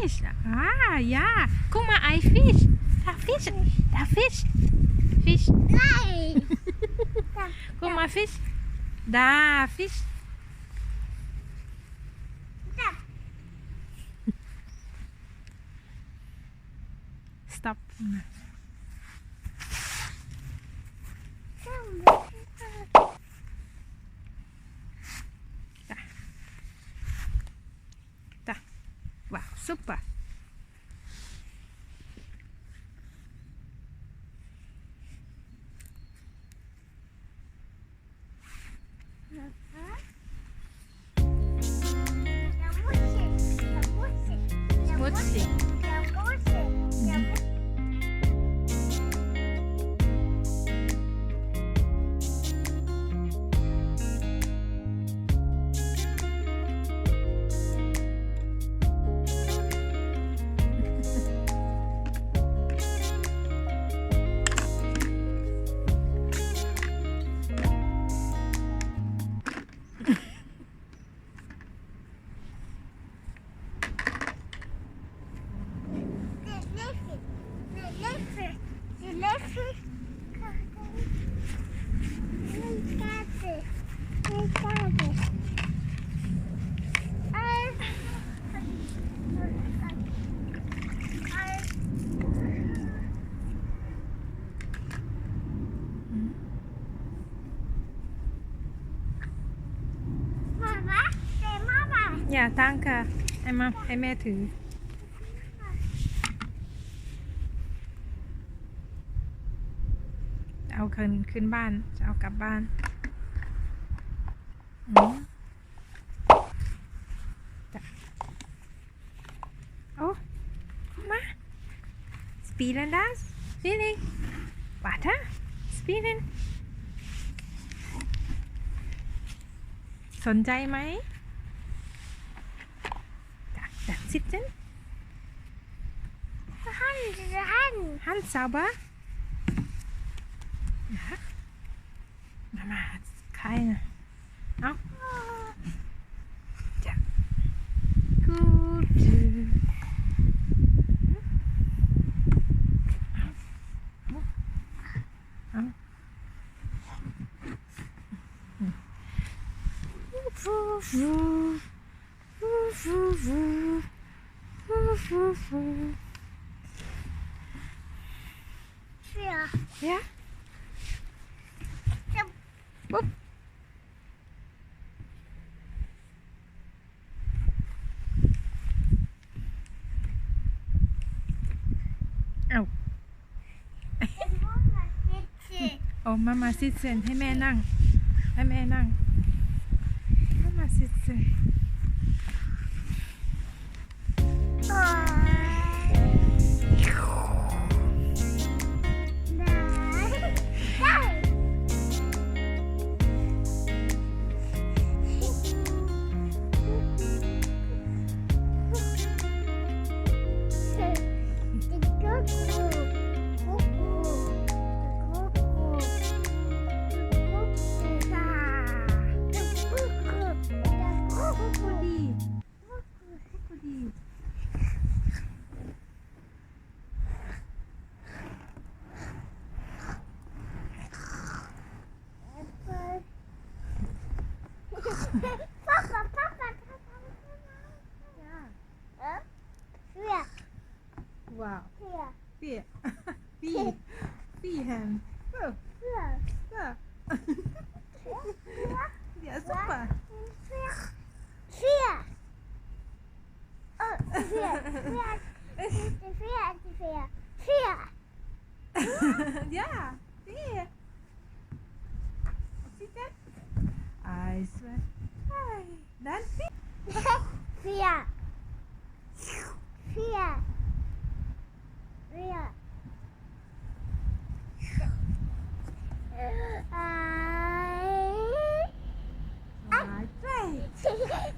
vis. Ah, ja. Kom maar, ei, vis. Daar vis. Daar vis. Vis. Nee. Kom maar, vis. Daar, vis. Stap. อย่าตั้งค่ะให้มาให้แม่ถือ เอาคืนขึ้นบ้าน จะเอากลับบ้านอืมจ้ะโอ้มา spielen das spielen warte spielen สนใจไหม zieht denn? Hand, Hand. Hand sauber? Ja. Mama hat keine. Wuff, wuff, wuff. Vier. Ja? Ja. Wupp. Au. Mama, bitte. โอ้มามาซิเซน Wow. Vier. Wie? Viehen. So. Ja. ไอสไตร์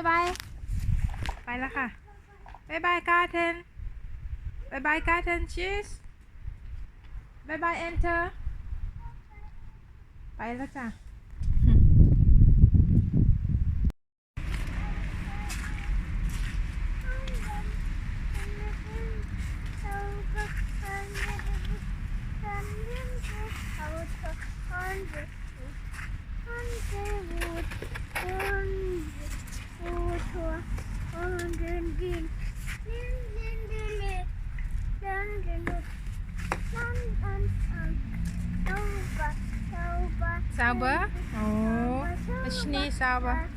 ายบาย ไปแล้วค่ะบายบายการ์เทนบายบายการ์เทนชิสบายบายเอนเตอร์ไปแล้วจ้ะ ซาวเบอร์โอ้ ชนีซาวเบอร์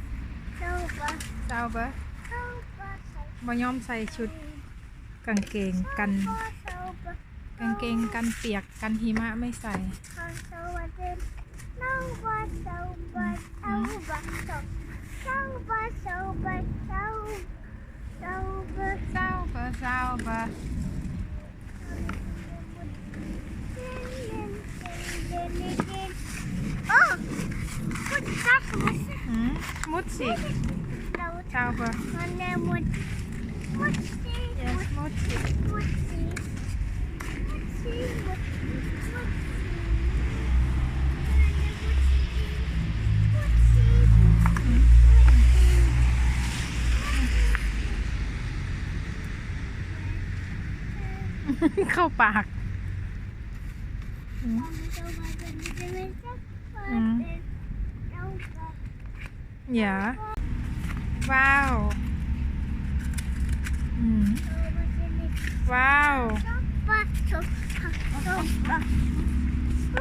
ซาวเบอร์บ่ยอมใส่ชุดกางเกงกัน กางเกงกันเปียกกันหิมะไม่ใส่ซาวเบอร์ซาวเบอร์ Oh, gut, das muss อืมมุดสิ laut ซาวเบอร์ von der Mut. Mutzi, yes มุดสิ Mutzi, Mutzi, Mutzi. Mutzi, เข้าปาก อย่า ว้าว อืม ว้าวโอ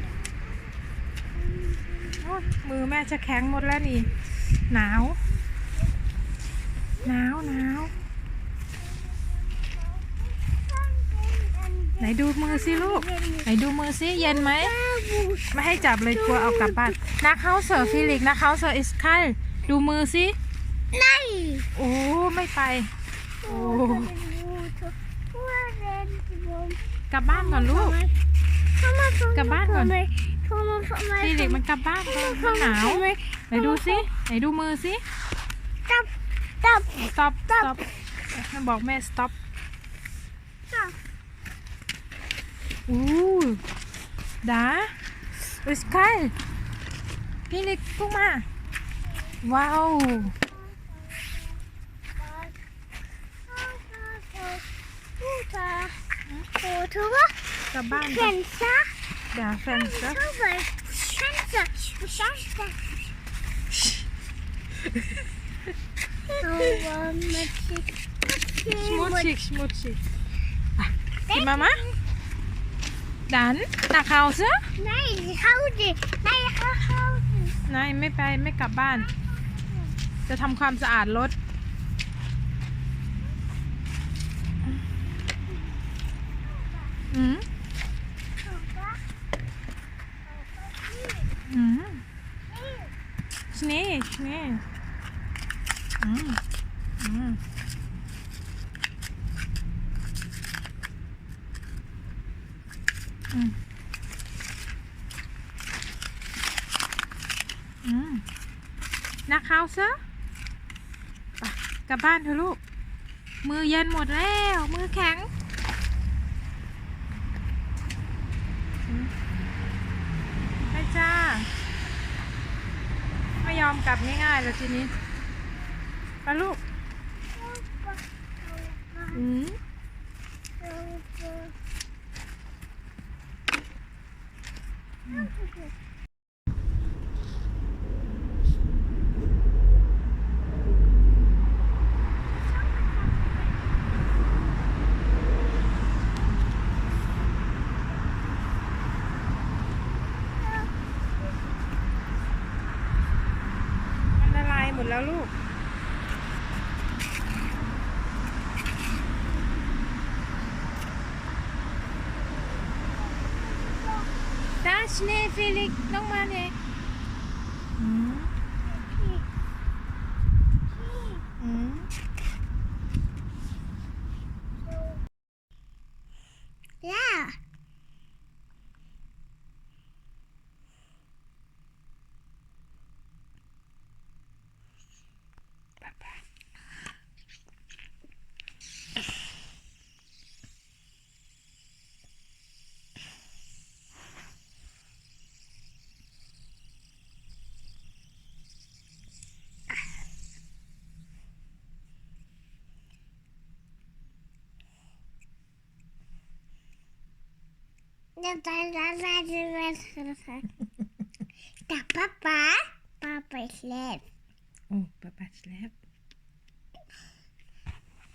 ๊ ยมือแม่จะแข็งหมดแล้วนี่ หนาว หนาวหนาวไหนดูมือสิลูก ไหนดูมือสิเย็นไหม ไม่ให้จับเลยกลัวเอากลับบ้าน นักเฮาเซอร์ฟิลิกนักเฮาเซอร์อิสคัลดูมือสิ Nein! โอ้ไม่ไป โอ้กลับบ้านก่อนลูก กลับบ้านก่อน ฟิลิกมันกลับบ้านก่อนมันหนาวไหนดูสิไหนดูมือสิ Stop! Stop! stop stop ให้บอกแม่ stop Stop! อู้ดาอิสคัลฟิลิกพุ่งมา ว้าว Foto กลับบ้านก่อน Fenster ดาแฟนซ์ Fenster Fenster Schmutzig, schmutzig. Die Mama? Dann nach Hause? Nein, Hause. Nein, Hause. นายไม่ไปไม่กลับบ้าน จะทำความสะอาดรถ อืมอืม ชนี่ชนี่อืมอืมอืมอืมนักเขาซะกลับบ้านเถอะลูก มือเย็นหมดแล้ว มือแข็งอืมไปจ้า ไม่ ยอมอมกลับง่ายๆแล้วทีนี้ไปลูกอืมมั sne felik nong mane Ja, da, da, da, da, da, da. Da, Papa. Papa schläft. Oh, Papa schläft.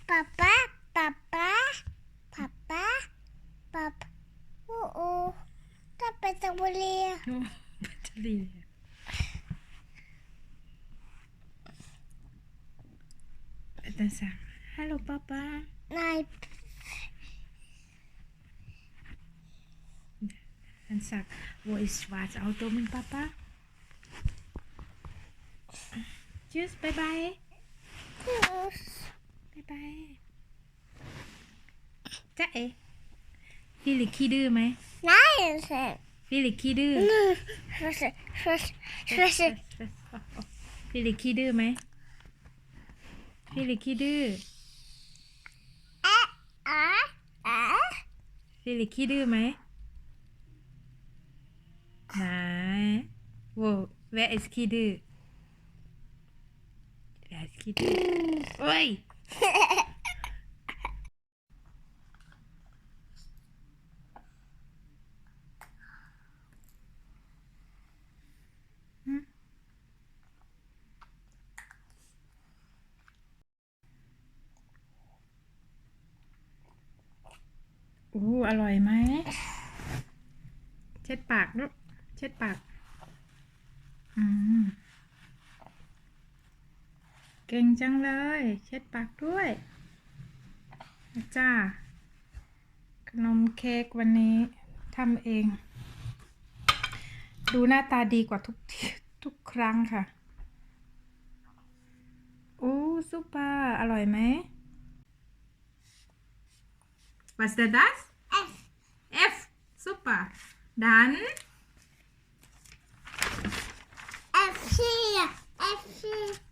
Papa, Papa, Papa, Papa. Oh, oh. Papa tak boleh. Oh, bateri. Dan Sarah. Halo, Papa. Naik. Dan sagt, wo ist schwarz Auto mit Papa? Tschüss, bye bye. Terus. Bye bye. จ๊ะเอ๋ฟิลิกขี้ดื้อไหม Nein, Sam. ฟิลิกขี้ดื้อ Was, was, was, ฟิลิกขี้ดื้อไหมฟิลิกขี้ดื้อ ah, ah, ah. ฟิลิกขี้ดื้อไหมไหนโว้แวะ is ขี้ดื้อแวะ is ขี้ดื้อโอ้ยอู้อร่อยไหม เช็ดปากลูกเช็ดปาก อืม เก่งจังเลย เช็ดปากด้วยจ้าขนมเค้กวันนี้ทำเอง ดูหน้าตาดีกว่าทุกทุกครั้งค่ะอู้ซุปเปอร์อร่อยไหม Was ist denn das? F. F. Super. Dann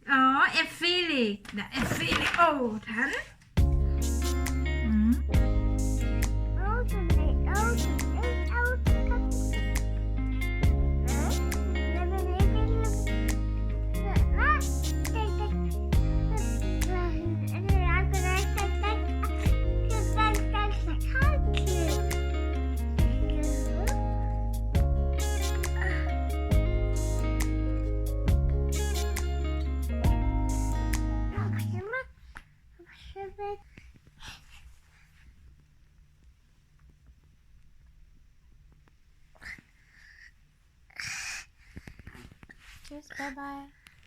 oh, F Felix. Da F Felix. Oh, dann. Bye bye.